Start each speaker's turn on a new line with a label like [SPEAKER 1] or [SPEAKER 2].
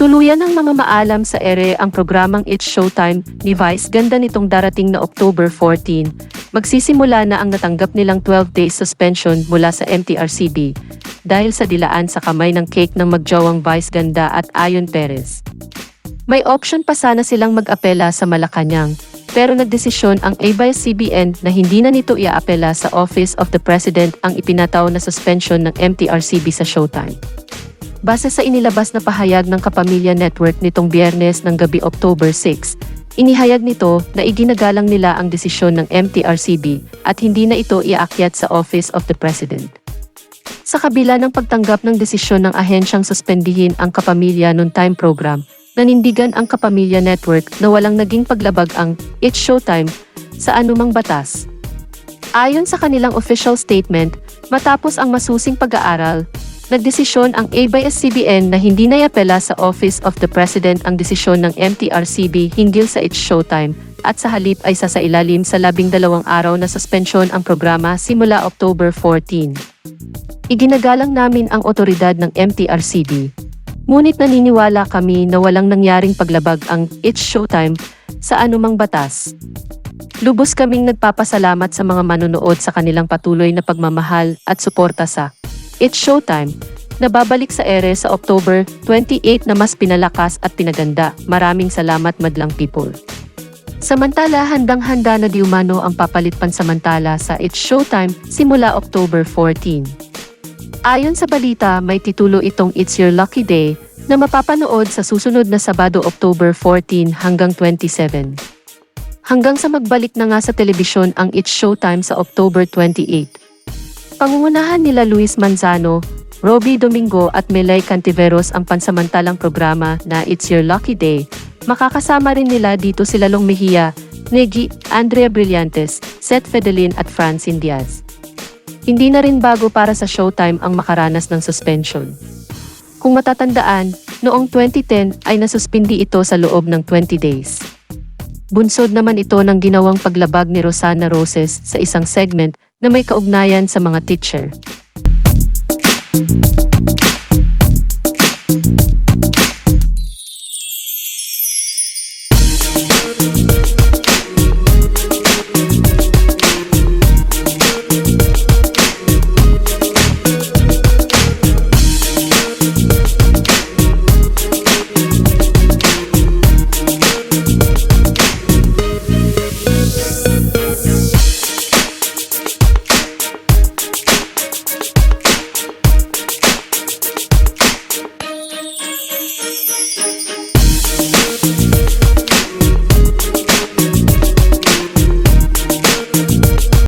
[SPEAKER 1] Tuluyan ng mga maalam sa ere ang programang It's Showtime ni Vice ganda nitong darating na October 14. Magsisimula na ang natanggap nilang 12 days suspension mula sa MTRCB dahil sa dilaan sa kamay ng cake ng magjawang Vice Ganda at Ayon Perez. May option pa sana silang mag-apela sa Malacanang, pero nagdesisyon ang ABS-CBN na hindi na nito iaapela sa Office of the President ang ipinataw na suspension ng MTRCB sa Showtime. Base sa inilabas na pahayag ng Kapamilya Network nitong biyernes ng gabi October 6, inihayag nito na iginagalang nila ang desisyon ng MTRCB at hindi na ito iaakyat sa Office of the President. Sa kabila ng pagtanggap ng desisyon ng ahensyang suspendihin ang Kapamilya Noon Time Program, nanindigan ang Kapamilya Network na walang naging paglabag ang It's Showtime sa anumang batas. Ayon sa kanilang official statement, matapos ang masusing pag-aaral, nagdesisyon ang ABS-CBN na hindi nayapela sa Office of the President ang desisyon ng MTRCB hinggil sa It's Showtime at sa halip ay sasailalim sa labing dalawang araw na suspensyon ang programa simula October 14. Iginagalang namin ang otoridad ng MTRCB. Ngunit naniniwala kami na walang nangyaring paglabag ang It's Showtime sa anumang batas. Lubos kaming nagpapasalamat sa mga manonood sa kanilang patuloy na pagmamahal at suporta sa It's Showtime na babalik sa ere sa October 28 na mas pinalakas at pinaganda. Maraming salamat madlang people. Samantala, handang-handa na di ang papalit pansamantala sa It's Showtime simula October 14. Ayon sa balita, may titulo itong It's Your Lucky Day na mapapanood sa susunod na Sabado October 14 hanggang 27. Hanggang sa magbalik na nga sa telebisyon ang It's Showtime sa October 28. Pangungunahan nila Luis Manzano, Robbie Domingo at Melay Cantiveros ang pansamantalang programa na It's Your Lucky Day. Makakasama rin nila dito sila Long Mejia, Negi, Andrea Brillantes, Seth Fedelin at Francine Diaz. Hindi na rin bago para sa Showtime ang makaranas ng suspension. Kung matatandaan, noong 2010 ay nasuspindi ito sa loob ng 20 days. Bunsod naman ito ng ginawang paglabag ni Rosana Roses sa isang segment na may kaugnayan sa mga teacher.